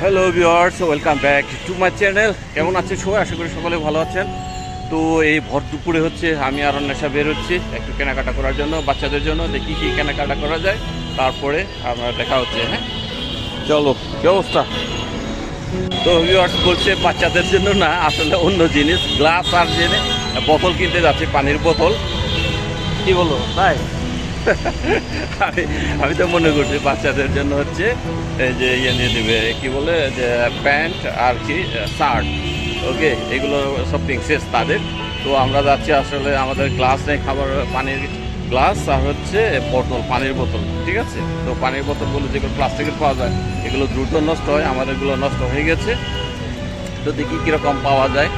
Hello viewers welcome back to my channel কেমন আছে সবাই? আশা করি সকলে ভালো আছেন। তো এই ভর দুপুরে হচ্ছে আমি আর নেশা বের হচ্ছি একটু কেনাকাটা করার জন্য, বাচ্চাদের জন্য, দেখি কি কেনাকাটা করা যায়। তারপরে আমরা দেখা হচ্ছে হ্যাঁ? চলো, কি অবস্থা? তো ভিউয়ার্স বলছে বাচ্চাদের জন্য না, আসলে অন্য জিনিস গ্লাস আর জেনে বোতল কিনতে যাচ্ছে, পানির বোতল কি বলো, তাই? আমি আমি তো মনে করছি বাচ্চাদের জন্য হচ্ছে, এই যে ইয়ে নিয়ে দেবে, কি বলে, যে প্যান্ট আর কি শার্ট ওকে এগুলো শপিং শেষ তাদের। তো আমরা যাচ্ছি আসলে আমাদের গ্লাস নেই খাবার, পানির গ্লাস আর হচ্ছে বোতল পানির বোতল ঠিক আছে? তো পানির বোতলগুলো যেগুলো প্লাস্টিকের পাওয়া যায়, এগুলো দ্রুত নষ্ট হয় আমাদেরগুলো নষ্ট হয়ে গেছে। তো দেখি কীরকম পাওয়া যায়।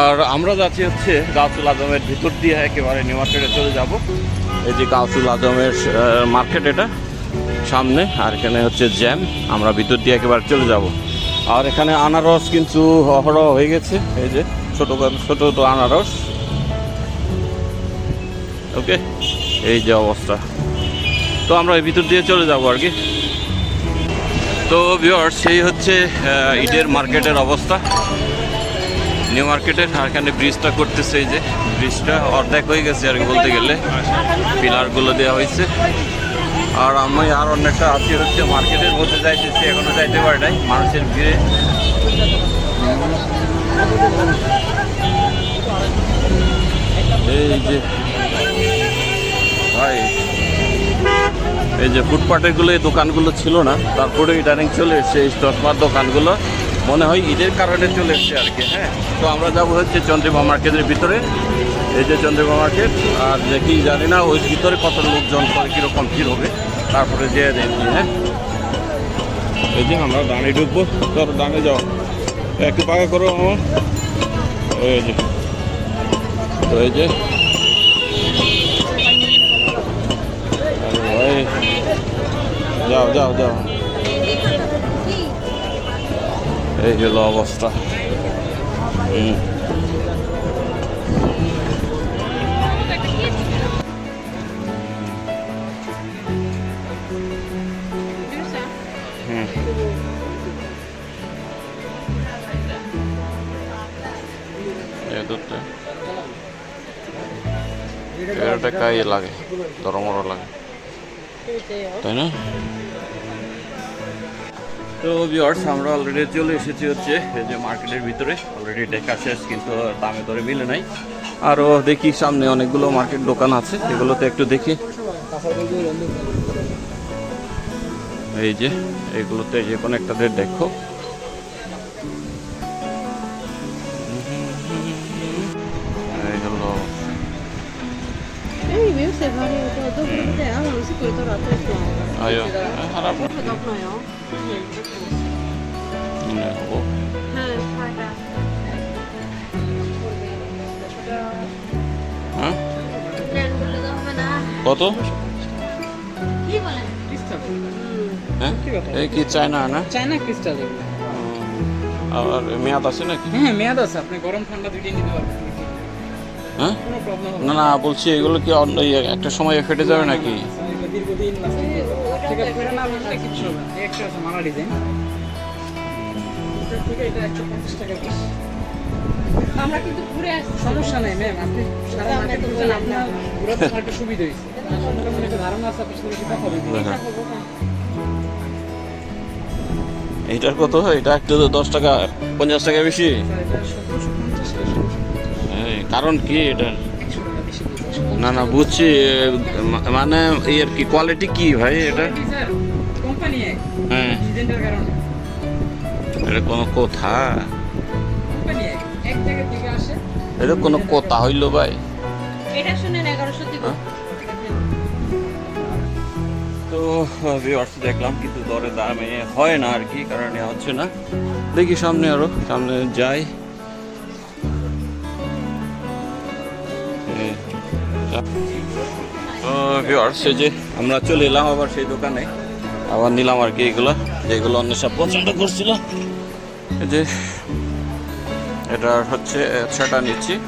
আর আমরা যাচ্ছি হচ্ছে গাউসুল আজমের ভিতর দিয়ে একেবারে নিউ মার্কেটে চলে যাব। এই যে গাউসুল আজমের মার্কেট এটা, সামনে, আর এখানে হচ্ছে জ্যাম আমরা ভিতর দিয়ে একেবারে চলে যাব। আর এখানে আনারস কিন্তু অহরহ হয়ে গেছে, এই যে ছোট ছোট ছোট আনারস। ওকে এই যে অবস্থা। তো আমরা এই ভিতর দিয়ে চলে যাব আর কি। তো ভিওর সেই হচ্ছে ইটের মার্কেটের অবস্থা। নিউ মার্কেটের এখানে ব্রিজটা করতেছে এই যে। ব্রিজটা অর্ধেক হয়ে গেছে আর কি বলতে গেলে। পিলারগুলো দেওয়া হয়েছে। আর আমি আর অনেকটা আছি হচ্ছে মার্কেটের মধ্যে যাইতেছি, এখনও যাইতে পারি নাই। মানুষের ভিড়ে। এই যে, ভাই, এই যে ফুটপাথেগুলো এই দোকানগুলো ছিল না। তারপরে ইদানিং চলে এসছে এই চশমার দোকানগুলো। মনে হয় ঈদের কারণে চলে এসছে আর কি হ্যাঁ। তো আমরা যাব হচ্ছে চন্দ্রিমা মার্কেটের ভিতরে। এই যে চন্দ্রিমা মার্কেট, আর যে কি জানি না, ওই ভিতরে কত লোকজন করে, কীরকম ভিড় হবে, তারপরে যেয়ে দেখি হ্যাঁ। এই যে আমরা ডানে ঢুকবো, ধরো ডানে যাও। একটু পাকা করো এই যে, তো এই যে। যাও যাও যাও। এই হলো অবস্থা। এটা কাই লাগে? দরমর লাগে। তাই না? তো ভিওর্স আমরা অলরেডি চলে এসেছি হচ্ছে এই যে মার্কেটের ভিতরে। অলরেডি দেখা শেষ, কিন্তু দামে দরে মিলে নাই। আরও দেখি সামনে অনেকগুলো মার্কেট দোকান আছে, এগুলোতে একটু দেখি। এই যে, এগুলোতে যে কোনো একটাদের দেখো। 아무 음식 그리도 라떼서. 아유 하나 그렇게 높나요? 네, 하고 네, 살다. 어? প্ল্যান বলে দাও হবে না কত কি বলেন হ্যাঁ এই কি চায়না না চায়না ক্রিস্টাল এগুলো আর মেয়াদ আছে নাকি হ্যাঁ মেয়াদ আছে আপনি গরম ঠান্ডা দুইটাই নিতে পারবেন হ্যাঁ কোনো প্রবলেম হবে না না বলছি এগুলো কি অন্য ইয়ে একটা সময় ফেটে যাবে নাকি না এগুলো দীর্ঘদিন lasting ঠিক আছে? ফেরে না বলতে কিছু হবে একটা আছে মালা ডিজাইন। এটা থেকে এটা একশো পঞ্চাশ টাকা পিস আমরা কিন্তু ঘুরে আসছি। সমস্যা নেই ম্যাম আপনি সারা মার্কেট ঘুরছেন আপনার ঘুরাতে আমার একটা সুবিধা হয়েছে। মোটামুটি একটা ধারণা আছে আপনার সাথে কথা বলব হ্যাঁ। এইটার কত? এটা একটু তো দশ টাকা পঞ্চাশ টাকা বেশি? এই, কারণ কি এটা না না বুঝছি মানে এর কি কোয়ালিটি কি ভাই এটা? হ্যাঁ। এটা কোনো কথা? এটা কোনো কথা হইল ভাই? হ্যাঁ? তো ভিউয়ার্স দেখলাম কিন্তু দরে দামে হয় না আর কি কারণ হচ্ছে না। দেখি সামনে আরও সামনে যাই। যা- তো ভিউয়ার্স যে আমরা চলে এলাম আবার সেই দোকানে। আবার নিলাম আর কি এগুলো যেগুলো অন্য সব পছন্দ করছিল। এই যে এটা হচ্ছে ছটা নিচ্ছি।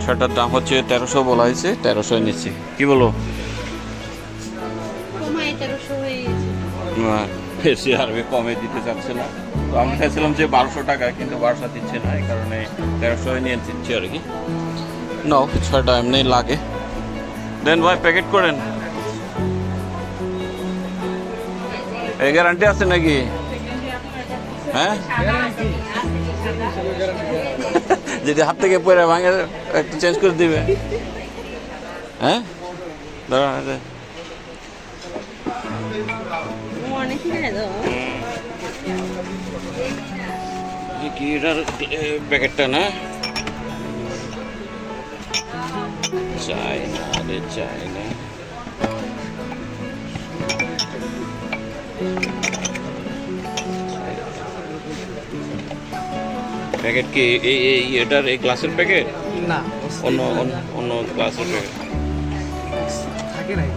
ছটার দাম হচ্ছে তেরোশো বলা হয়েছে। তেরোশো নিচ্ছি। কি বলো? বেশি আরবি কমে দিতে চাচ্ছে না। তো আমি চাইছিলাম যে বারোশো টাকা কিন্তু বারোশো দিচ্ছে না এই কারণে তেরোশো নিয়ে দিচ্ছি আর কি। নাও ছয়টা এমনি লাগে। দেন ভাই প্যাকেট করেন। এই গ্যারান্টি আছে নাকি? হ্যাঁ? যদি হাত থেকে পড়ে ভাঙে একটু চেঞ্জ করে দিবে। হ্যাঁ? দাঁড়ান কি এটার প্যাকেটটা না? চাই না রে চাই না প্যাকেট কি এই এই এটার এই গ্লাসের প্যাকেট না অন্য অন্য- অন্য গ্লাসের প্যাকেট থাকে নাই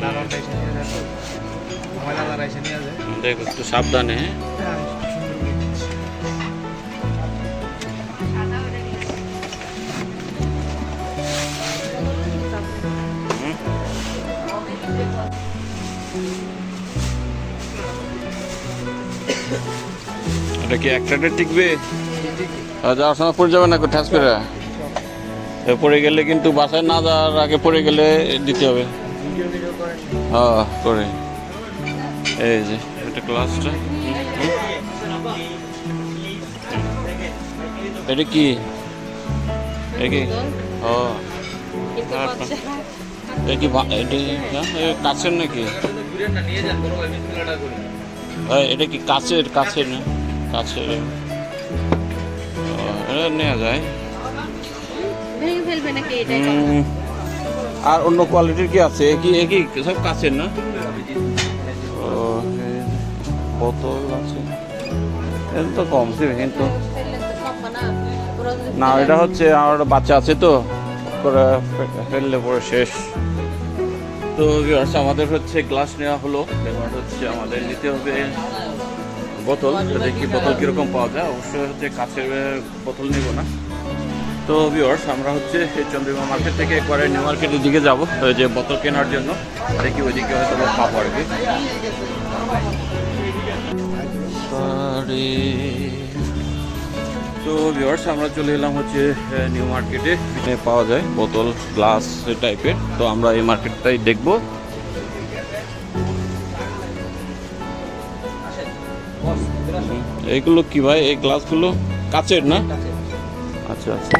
দারোয়ানটা এসে নিয়ে যায় তো ময়লা দাঁড়া এসে নিয়ে যায় দেখ একটু সাবধানে হ্যাঁ? এটা কি একটাতে টিকবে? আর যাওয়ার সময় পড়ে যাবে না ঠাস করে। পড়ে গেলে কিন্তু বাসায় না যাওয়ার আগে পড়ে গেলে দিতে হবে। ভিডিও ভিডিও করে হ্যাঁ করে এই যে এটা ক্লাসটা। এটা কি? এটা কি? ও এটা কি হ্যাঁ, কাছের নাকি? এই, এটা কি কাছের কাছের না? কাছের ও, এটা নেওয়া যায়। ভেঙে ফেলবে নাকি এটাই আর অন্য কোয়ালিটির কি আছে? এ কি এ কি? সব কাছের না? বোতল আছে। এটা তো কমছে কিন্তু তো না। এটা হচ্ছে আমার বাচ্চা আছে তো। করে ফেললে পরে শেষ। তো আমাদের হচ্ছে গ্লাস নেওয়া হলো। এবার হচ্ছে আমাদের নিতে হবে। বোতল তো দেখি বোতল কীরকম পাওয়া যায়, অবশ্যই হচ্ছে কাছের বোতল নিব না। তো ভিওর্স আমরা হচ্ছে চন্দ্রিমা মার্কেট থেকে একবারে নিউ মার্কেটের দিকে যাব যে বোতল কেনার জন্য। দেখি ওইদিকে হয়তো পাবো আর কি। তো ভিওর্স আমরা চলে এলাম হচ্ছে নিউ মার্কেটে পাওয়া যায় বোতল গ্লাস টাইপের তো আমরা এই মার্কেটটাই দেখব। এইগুলো কি ভাই? এই গ্লাসগুলো কাচের না? আচ্ছা আচ্ছা।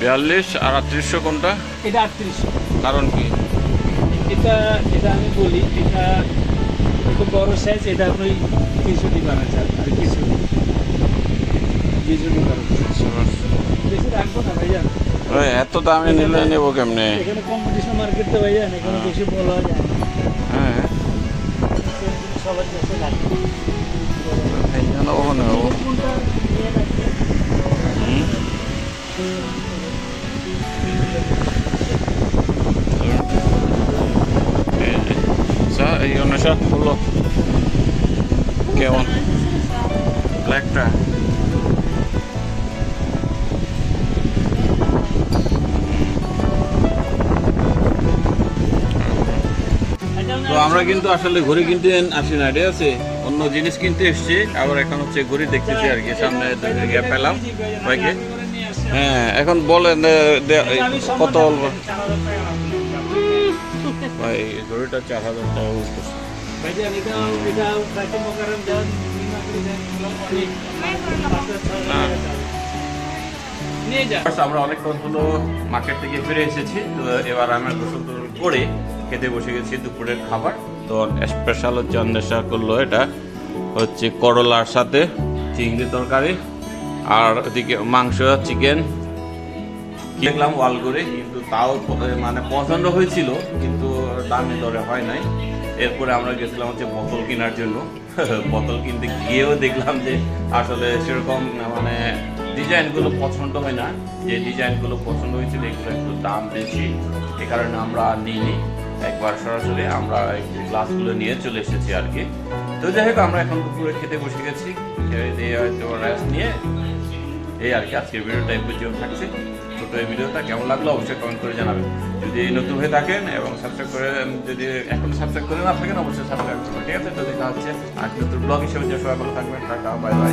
বিয়াল্লিশ আর আটত্রিশশো কোনটা? এটা আটত্রিশশো। কারণ কি? এটা এটা আমি বলি এটা একটু বড় সাইজ এটা আপনি কিছু দিবেন আছে আর কিছু কিছু দিবেন বেশি রাখব না ভাইয়া। এত দামে নিলে নেব কেমনে? এখানে কম্পিটিশন মার্কেট তো ভাইয়া এখানে বেশি বলা যায় হ্যাঁ। সবার কাছে লাগবে এই জন্য ও নেব কোনটা নিয়ে রাখবে এই অনেশা হলো কেমন? ব্ল্যাকটা আমরা কিন্তু আসলে ঘড়ি কিনতে আসি না ঠিক আছে? অন্য জিনিস কিনতে এসছি আবার এখন হচ্ছে ঘড়ি দেখতেছি আর কি সামনে গ্যাপ পেলাম ভাইকে। হ্যাঁ এখন বলেন কত বলব ভাই ঘড়িটা চার হাজার টাকা আমরা অনেকক্ষণ হলো মার্কেট থেকে ফিরে এসেছি তো এবার আমরা গোসল করে খেতে বসে গেছি দুপুরের খাবার। তো স্পেশাল হচ্ছে অন্বেষা করল এটা, হচ্ছে করলার সাথে চিংড়ি তরকারি আর ওদিকে মাংস চিকেন দেখলাম ওয়াল করে কিন্তু তাও মানে পছন্দ হয়েছিল, কিন্তু দামে দরে হয় নাই। এরপরে আমরা গেছিলাম হচ্ছে বোতল কেনার জন্য। বোতল কিনতে গিয়েও দেখলাম যে আসলে সেরকম মানে ডিজাইনগুলো পছন্দ হয় না। যে ডিজাইনগুলো পছন্দ হয়েছিল, এগুলো একটু দাম বেশি, এ কারণে আমরা নিইনি। একবার সরাসরি আমরা গ্লাসগুলো নিয়ে চলে এসেছি আর কি। তো যাই হোক, আমরা এখন দুপুরে খেতে বসে গেছি। হয়তো রেস্ট নিয়ে এই আর কি আজকের ভিডিওটা এই পর্যন্ত থাকছে। ছোট এই ভিডিওটা কেমন লাগল অবশ্যই কমেন্ট করে জানাবেন। যদি নতুন হয়ে থাকেন এবং সাবস্ক্রাইব করে যদি এখন সাবস্ক্রাইব করে না থাকেন অবশ্যই সাবস্ক্রাইব করবেন? ঠিক আছে, তো দেখা হচ্ছে আর নতুন ব্লগ হিসেবে। সবাই ভালো থাকবেন, টাটা বাই বাই